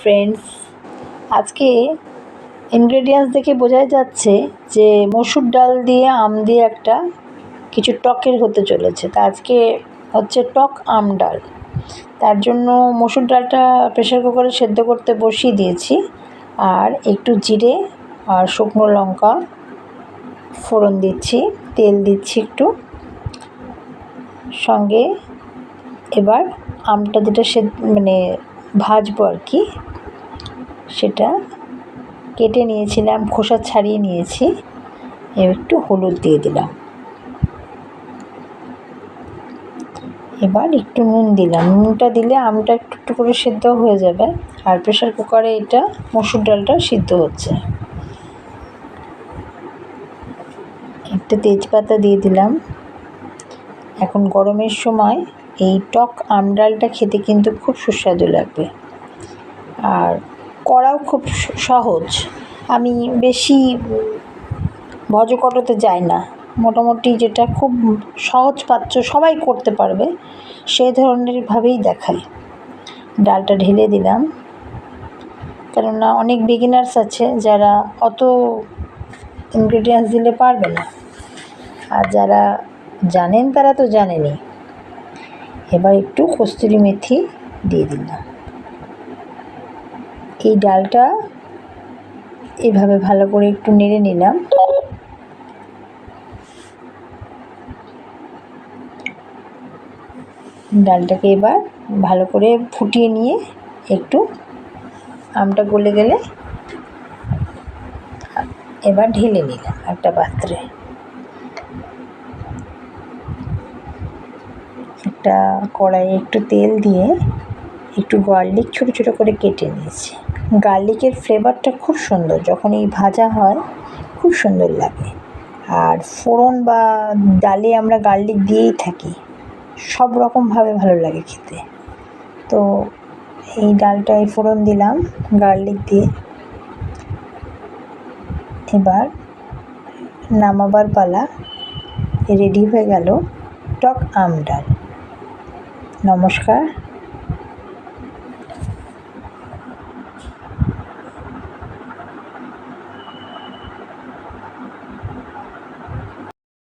Friends আজকে ingredients দেখে বোঝাই যাচ্ছে যে মসুর ডাল দিয়ে, আম দিয়ে একটা কিছু টকের হতে চলেছে। তা আজকে হচ্ছে টক আম ডাল। তার জন্য মসুর ডালটা প্রেশার কুকারে সেদ্ধ করতে বসিয়ে দিয়েছি। আর একটু জিরে আর শুকনো লঙ্কা ফোড়ন দিচ্ছি, তেল দিচ্ছি একটু। সঙ্গে এবার আমটা যেটা সে মানে ভাজবো আর কি সেটা কেটে নিয়েছিলাম, খোসা ছাড়িয়ে নিয়েছি। এবার একটু হলুদ দিয়ে দিলাম। এবার একটু নুন দিলাম। নুনটা দিলে আমটা একটু একটু করে সিদ্ধ হয়ে যাবে। আর প্রেশার কুকারে এটা মসুর ডালটা সিদ্ধ হচ্ছে। একটা তেজপাতা দিয়ে দিলাম। এখন গরমের সময় এই টক আম ডালটা খেতে কিন্তু খুব সুস্বাদু লাগবে। আর করাও খুব সহজ। আমি বেশি ভজকটতে যাই না। মোটামুটি যেটা খুব সহজ পাচ্য সবাই করতে পারবে সেই ধরনের ভাবেই দেখাই। ডালটা ঢেলে দিলাম। কেননা অনেক বিগিনার্স আছে যারা অত ইনগ্রিডিয়েন্টস দিলে পারবে না। আর যারা জানেন তারা তো জানেনই এবার একটু কস্তুরি মেথি দিয়ে দিলাম। এই ডালটা এভাবে ভালো করে একটু নেড়ে নিলাম। ডালটাকে এবার ভালো করে ফুটিয়ে নিয়ে একটু আমটা গলে গেলে এবার ঢেলে নিলাম একটা পাত্রে। একটা কড়াইয়ে একটু তেল দিয়ে একটু গার্লিক ছোটো ছোটো করে কেটে নিয়েছি। গার্লিকের ফ্লেভারটা খুব সুন্দর। যখন এই ভাজা হয়, খুব সুন্দর লাগে। আর ফোড়ন বা ডালে আমরা গার্লিক দিয়েই থাকি। সব রকমভাবে ভালো লাগে খেতে। তো এই ডালটায় ফোড়ন দিলাম গার্লিক দিয়ে। এবার নামাবার পালা রেডি হয়ে গেল টক আম ডাল। নমস্কার।